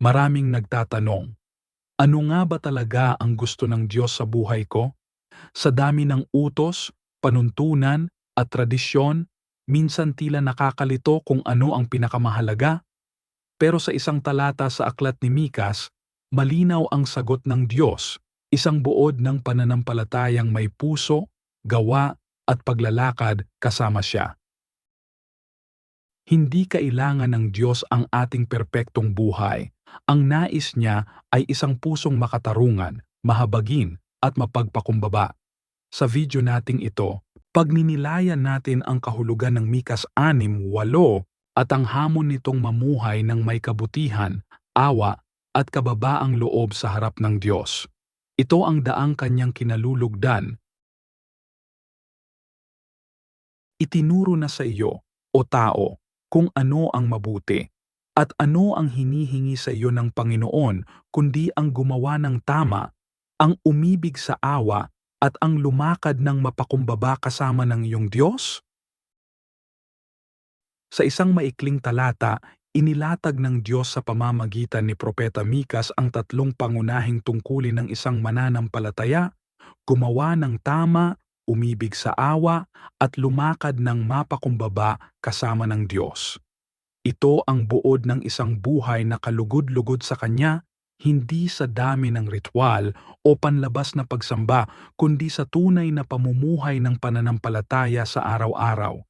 Maraming nagtatanong, ano nga ba talaga ang gusto ng Diyos sa buhay ko? Sa dami ng utos, panuntunan, at tradisyon, minsan tila nakakalito kung ano ang pinakamahalaga. Pero sa isang talata sa aklat ni Mikas, malinaw ang sagot ng Diyos, isang buod ng pananampalatayang may puso, gawa, at paglalakad kasama siya. Hindi kailangan ng Diyos ang ating perpektong buhay. Ang nais niya ay isang pusong makatarungan, mahabagin, at mapagpakumbaba. Sa video nating ito, pagninilayan natin ang kahulugan ng Mikas 6.8 at ang hamon nitong mamuhay ng may kabutihan, awa, at kababaang loob sa harap ng Diyos. Ito ang daang kanyang kinalulugdan. Itinuro na sa iyo, o tao, kung ano ang mabuti. At ano ang hinihingi sa iyo ng Panginoon kundi ang gumawa ng tama, ang umibig sa awa at ang lumakad ng mapakumbaba kasama ng iyong Diyos? Sa isang maikling talata, inilatag ng Diyos sa pamamagitan ni Propeta Mikas ang tatlong pangunahing tungkulin ng isang mananampalataya, gumawa ng tama, umibig sa awa, at lumakad ng mapakumbaba kasama ng Diyos. Ito ang buod ng isang buhay na kalugod-lugod sa Kanya, hindi sa dami ng ritual o panlabas na pagsamba, kundi sa tunay na pamumuhay ng pananampalataya sa araw-araw.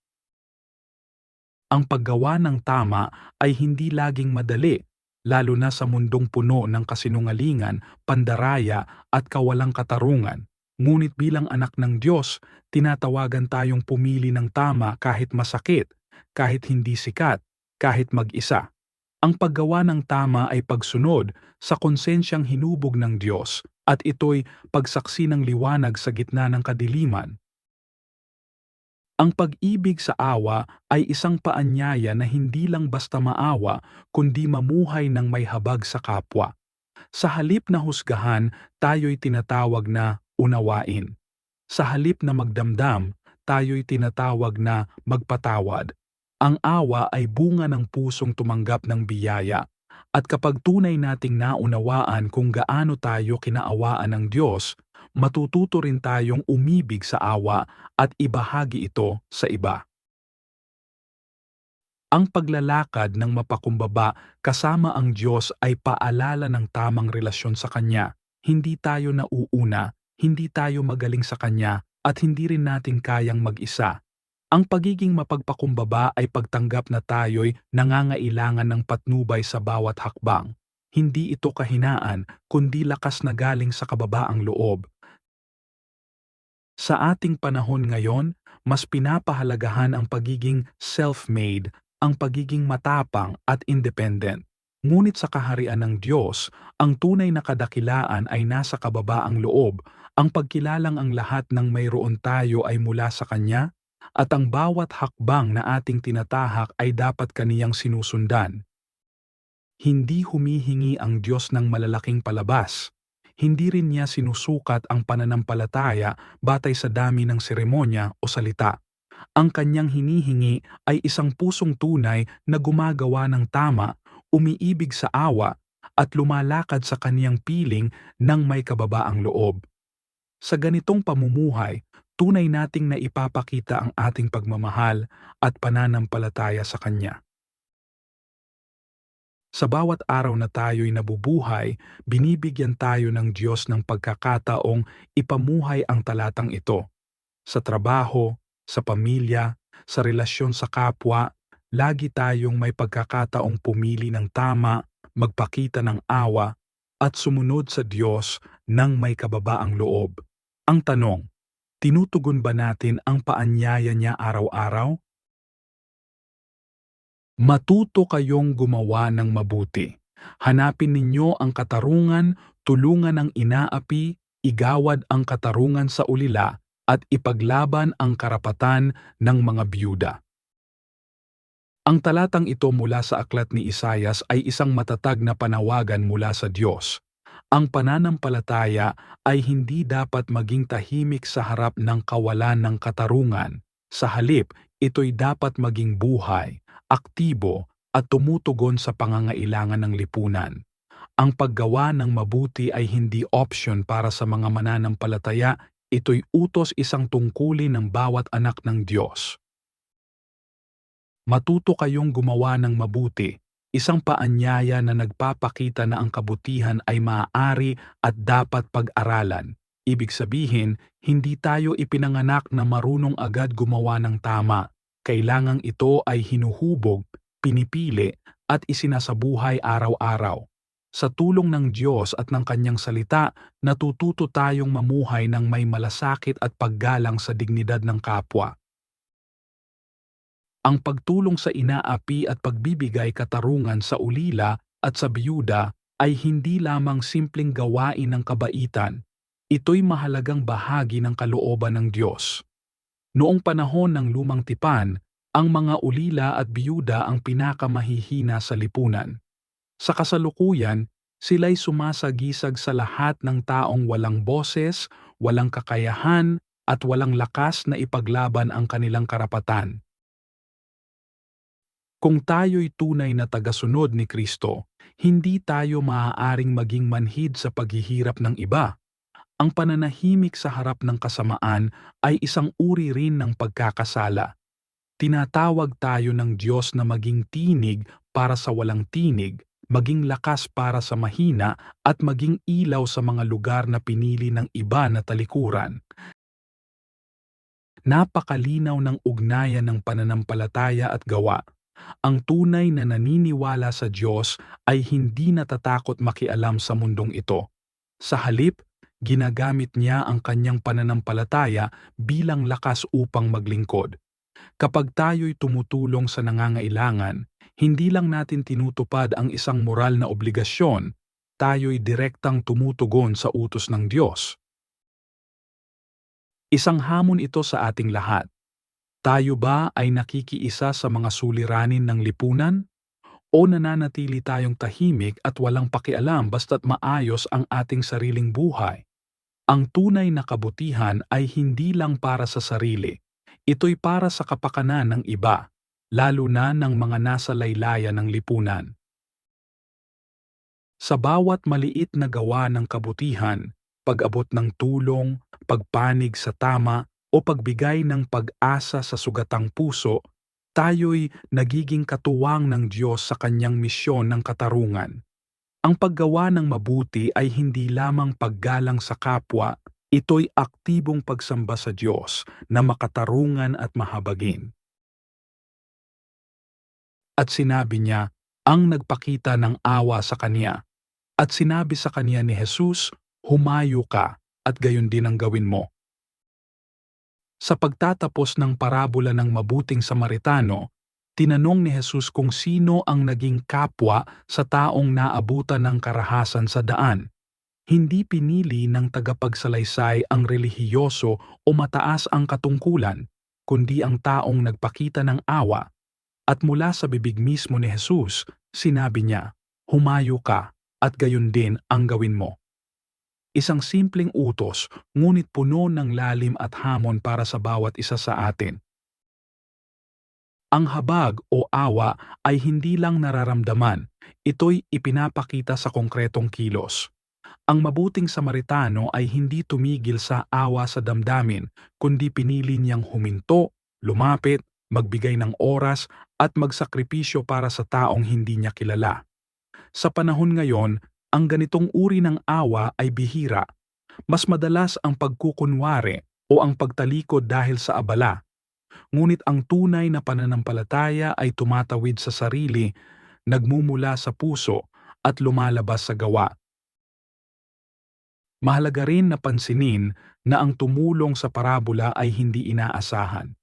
Ang paggawa ng tama ay hindi laging madali, lalo na sa mundong puno ng kasinungalingan, pandaraya at kawalang katarungan. Ngunit bilang anak ng Diyos, tinatawagan tayong pumili ng tama kahit masakit, kahit hindi sikat, kahit mag-isa. Ang paggawa ng tama ay pagsunod sa konsensyang hinubog ng Diyos at ito'y pagsaksi ng liwanag sa gitna ng kadiliman. Ang pag-ibig sa awa ay isang paanyaya na hindi lang basta maawa kundi mamuhay ng may habag sa kapwa. Sa halip na husgahan, tayo'y tinatawag na unawain. Sa halip na magdamdam, tayo'y tinatawag na magpatawad. Ang awa ay bunga ng pusong tumanggap ng biyaya. At kapag tunay nating naunawaan kung gaano tayo kinaawaan ng Diyos, matututo rin tayong umibig sa awa at ibahagi ito sa iba. Ang paglalakad ng mapakumbaba kasama ang Diyos ay paalala ng tamang relasyon sa Kanya. Hindi tayo nauuna, hindi tayo magaling sa Kanya, at hindi rin natin kayang mag-isa. Ang pagiging mapagpakumbaba ay pagtanggap na tayo'y nangangailangan ng patnubay sa bawat hakbang. Hindi ito kahinaan, kundi lakas na galing sa kababaang loob. Sa ating panahon ngayon, mas pinapahalagahan ang pagiging self-made, ang pagiging matapang at independent. Ngunit sa kaharian ng Diyos, ang tunay na kadakilaan ay nasa kababaang loob, ang pagkilalang ang lahat ng mayroon tayo ay mula sa Kanya at ang bawat hakbang na ating tinatahak ay dapat kaniyang sinusundan. Hindi humihingi ang Diyos ng malalaking palabas. Hindi rin niya sinusukat ang pananampalataya batay sa dami ng seremonya o salita. Ang kanyang hinihingi ay isang pusong tunay na gumagawa ng tama, umiibig sa awa, at lumalakad sa kaniyang piling ng may kababaang loob. Sa ganitong pamumuhay, tunay nating naipapakita ang ating pagmamahal at pananampalataya sa Kanya. Sa bawat araw na tayo'y nabubuhay, binibigyan tayo ng Diyos ng pagkakataong ipamuhay ang talatang ito. Sa trabaho, sa pamilya, sa relasyon sa kapwa, lagi tayong may pagkakataong pumili ng tama, magpakita ng awa, at sumunod sa Diyos ng may kababaang loob. Ang tanong, Tinutugon ba natin ang paanyaya niya araw-araw? Matuto kayong gumawa ng mabuti. Hanapin ninyo ang katarungan, tulungan ang inaapi, igawad ang katarungan sa ulila, at ipaglaban ang karapatan ng mga byuda. Ang talatang ito mula sa aklat ni Isayas ay isang matatag na panawagan mula sa Diyos ang pananampalataya ay hindi dapat maging tahimik sa harap ng kawalan ng katarungan. Sa halip, ito'y dapat maging buhay, aktibo, at tumutugon sa pangangailangan ng lipunan. Ang paggawa ng mabuti ay hindi option para sa mga mananampalataya, ito'y utos isang tungkulin ng bawat anak ng Diyos. Matuto kayong gumawa ng mabuti, isang paanyaya na nagpapakita na ang kabutihan ay maaari at dapat pag-aralan. Ibig sabihin, hindi tayo ipinanganak na marunong agad gumawa ng tama. Kailangang ito ay hinuhubog, pinipili, at isinasabuhay araw-araw. Sa tulong ng Diyos at ng Kanyang salita, natututo tayong mamuhay ng may malasakit at paggalang sa dignidad ng kapwa. Ang pagtulong sa inaapi at pagbibigay katarungan sa ulila at sa biyuda ay hindi lamang simpleng gawain ng kabaitan, ito'y mahalagang bahagi ng kalooban ng Diyos. Noong panahon ng lumang tipan, ang mga ulila at biyuda ang pinakamahihina sa lipunan. Sa kasalukuyan, sila'y sumasagisag sa lahat ng taong walang boses, walang kakayahan, at walang lakas na ipaglaban ang kanilang karapatan. Kung tayo'y tunay na tagasunod ni Kristo, hindi tayo maaaring maging manhid sa paghihirap ng iba. Ang pananahimik sa harap ng kasamaan ay isang uri rin ng pagkakasala tinatawag tayo ng Diyos na maging tinig para sa walang tinig, maging lakas para sa mahina at maging ilaw sa mga lugar na pinili ng iba na talikuran. Napakalinaw ng ugnayan ng pananampalataya at gawa. Ang tunay na naniniwala sa Diyos ay hindi natatakot makialam sa mundong ito. Sa halip, ginagamit niya ang kanyang pananampalataya bilang lakas upang maglingkod. Kapag tayo'y tumutulong sa nangangailangan, hindi lang natin tinutupad ang isang moral na obligasyon, tayo'y direktang tumutugon sa utos ng Diyos. Isang hamon ito sa ating lahat. Tayo ba ay nakikiisa sa mga suliranin ng lipunan? O nananatili tayong tahimik at walang pakialam basta't maayos ang ating sariling buhay? Ang tunay na kabutihan ay hindi lang para sa sarili, Ito'y para sa kapakanan ng iba, lalo na ng mga nasa laylayan ng lipunan. Sa bawat maliit na gawa ng kabutihan, pag-abot ng tulong, pagpanig sa tama, o pagbigay ng pag-asa sa sugatang puso, tayo'y nagiging katuwang ng Diyos sa kanyang misyon ng katarungan. Ang paggawa ng mabuti ay hindi lamang paggalang sa kapwa, Ito'y aktibong pagsamba sa Diyos na makatarungan at mahabagin. At sinabi niya, ang nagpakita ng awa sa kanya. At sinabi sa kanya ni Jesus, humayo ka at gayon din ang gawin mo. Sa pagtatapos ng parabola ng mabuting Samaritano, tinanong ni Jesus kung sino ang naging kapwa sa taong naabutan ng karahasan sa daan hindi pinili ng tagapagsalaysay ang relihiyoso o mataas ang katungkulan, kundi ang taong nagpakita ng awa. At mula sa bibig mismo ni Jesus, sinabi niya, Humayo ka at gayon din ang gawin mo. Isang simpleng utos, ngunit puno ng lalim at hamon para sa bawat isa sa atin. Ang habag o awa ay hindi lang nararamdaman, ito'y ipinapakita sa konkretong kilos. Ang mabuting Samaritano ay hindi tumigil sa awa sa damdamin, kundi pinili niyang huminto, lumapit, magbigay ng oras at magsakripisyo para sa taong hindi niya kilala. Sa panahon ngayon, ang ganitong uri ng awa ay bihira. Mas madalas ang pagkukunwari o ang pagtalikod dahil sa abala. Ngunit ang tunay na pananampalataya ay tumatawid sa sarili, nagmumula sa puso at lumalabas sa gawa. Mahalaga rin na pansinin na ang tumulong sa parabola ay hindi inaasahan.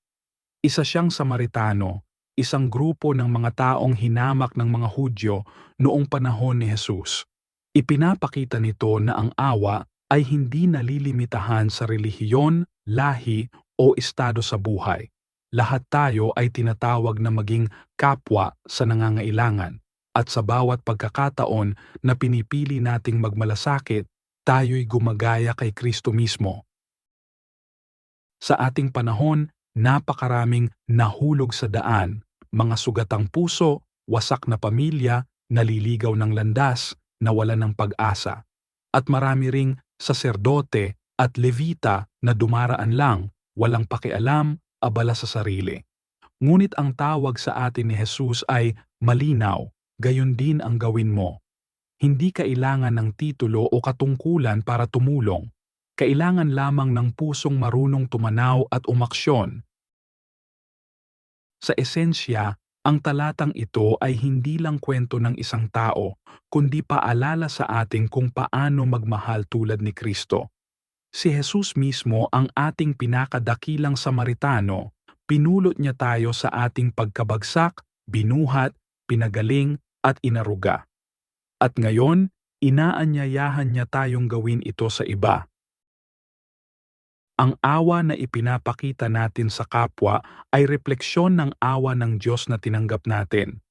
Isa siyang Samaritano, isang grupo ng mga taong hinamak ng mga Hudyo noong panahon ni Jesus. Ipinapakita nito na ang awa ay hindi nalilimitahan sa relihiyon, lahi o estado sa buhay. Lahat tayo ay tinatawag na maging kapwa sa nangangailangan at sa bawat pagkakataon na pinipili nating magmalasakit tayo'y gumagaya kay Kristo mismo. Sa ating panahon, napakaraming nahulog sa daan, mga sugatang puso, wasak na pamilya, naliligaw ng landas, nawala ng pag-asa. At marami ring saserdote at levita na dumaraan lang, walang pakialam, abala sa sarili. Ngunit ang tawag sa atin ni Jesus ay malinaw, gayon din ang gawin mo. Hindi kailangan ng titulo o katungkulan para tumulong. Kailangan lamang ng pusong marunong tumanaw at umaksyon. Sa esensya, ang talatang ito ay hindi lang kwento ng isang tao, kundi paalala sa atin kung paano magmahal tulad ni Kristo. Si Jesus mismo ang ating pinakadakilang Samaritano, pinulot niya tayo sa ating pagkabagsak, binuhat, pinagaling at inaruga. At ngayon, inaanyayahan niya tayong gawin ito sa iba. Ang awa na ipinapakita natin sa kapwa ay refleksyon ng awa ng Diyos na tinanggap natin.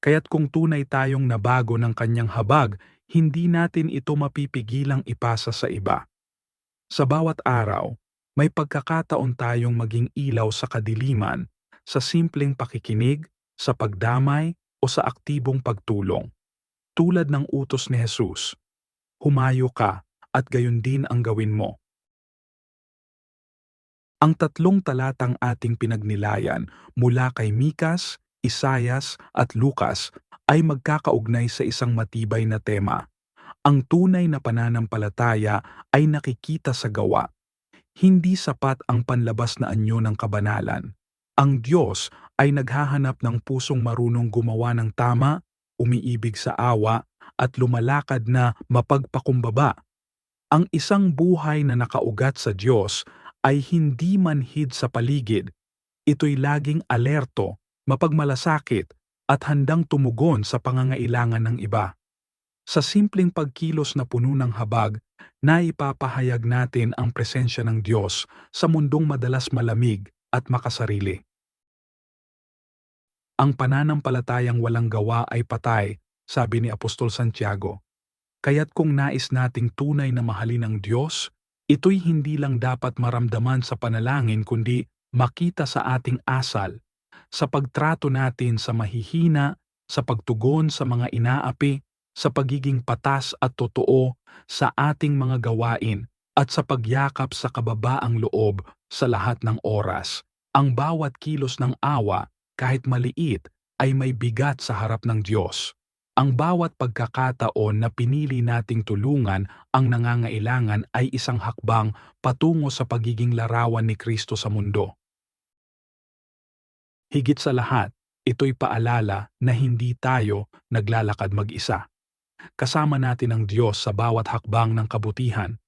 Kaya't kung tunay tayong nabago ng kanyang habag, hindi natin ito mapipigilang ipasa sa iba. Sa bawat araw, may pagkakataon tayong maging ilaw sa kadiliman, sa simpleng pakikinig, sa pagdamay o sa aktibong pagtulong. Tulad ng utos ni Jesus, humayo ka at gayon din ang gawin mo. Ang tatlong talatang ating pinagnilayan mula kay Mikas, Isayas at Lukas ay magkakaugnay sa isang matibay na tema. Ang tunay na pananampalataya ay nakikita sa gawa. Hindi sapat ang panlabas na anyo ng kabanalan. Ang Diyos ay naghahanap ng pusong marunong gumawa ng tama, umiibig sa awa, at lumalakad na mapagpakumbaba. Ang isang buhay na nakaugat sa Diyos ay hindi manhid sa paligid. Ito'y laging alerto, mapagmalasakit, at handang tumugon sa pangangailangan ng iba. Sa simpleng pagkilos na puno ng habag, naipapahayag natin ang presensya ng Diyos sa mundong madalas malamig at makasarili. Ang pananampalatayang walang gawa ay patay, sabi ni Apostol Santiago. Kaya't kung nais nating tunay na mahalin ang Diyos, Ito'y hindi lang dapat maramdaman sa panalangin kundi makita sa ating asal, sa pagtrato natin sa mahihina, sa pagtugon sa mga inaapi, sa pagiging patas at totoo sa ating mga gawain at sa pagyakap sa kababaang loob sa lahat ng oras. Ang bawat kilos ng awa, kahit maliit, ay may bigat sa harap ng Diyos. Ang bawat pagkakataon na pinili nating tulungan ang nangangailangan ay isang hakbang patungo sa pagiging larawan ni Kristo sa mundo. Higit sa lahat, ito'y paalala na hindi tayo naglalakad mag-isa. Kasama natin ang Diyos sa bawat hakbang ng kabutihan.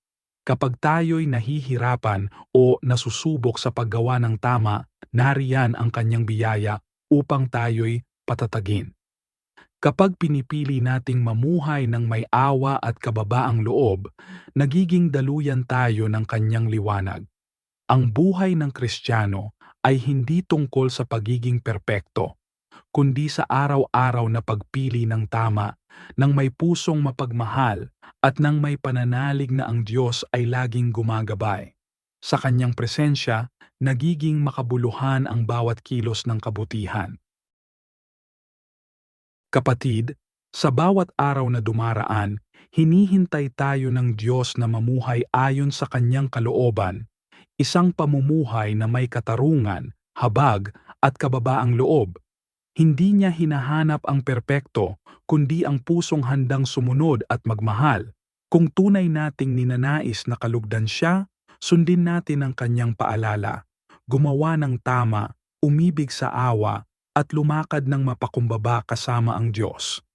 Kapag tayo'y nahihirapan o nasusubok sa paggawa ng tama, nariyan ang kanyang biyaya upang tayo'y patatagin. Kapag pinipili nating mamuhay ng may awa at kababaang loob, nagiging daluyan tayo ng kanyang liwanag. Ang buhay ng Kristiyano ay hindi tungkol sa pagiging perpekto, kundi sa araw-araw na pagpili ng tama, ng may pusong mapagmahal at ng may pananalig na ang Diyos ay laging gumagabay. Sa kanyang presensya, nagiging makabuluhan ang bawat kilos ng kabutihan. Kapatid, sa bawat araw na dumaraan, hinihintay tayo ng Diyos na mamuhay ayon sa kanyang kalooban, isang pamumuhay na may katarungan, habag at kababaang loob. Hindi niya hinahanap ang perpekto, kundi ang pusong handang sumunod at magmahal. Kung tunay nating ninanais na kalugdan siya, sundin natin ang kanyang paalala. Gumawa ng tama, umibig sa awa, at lumakad ng mapakumbaba kasama ang Diyos.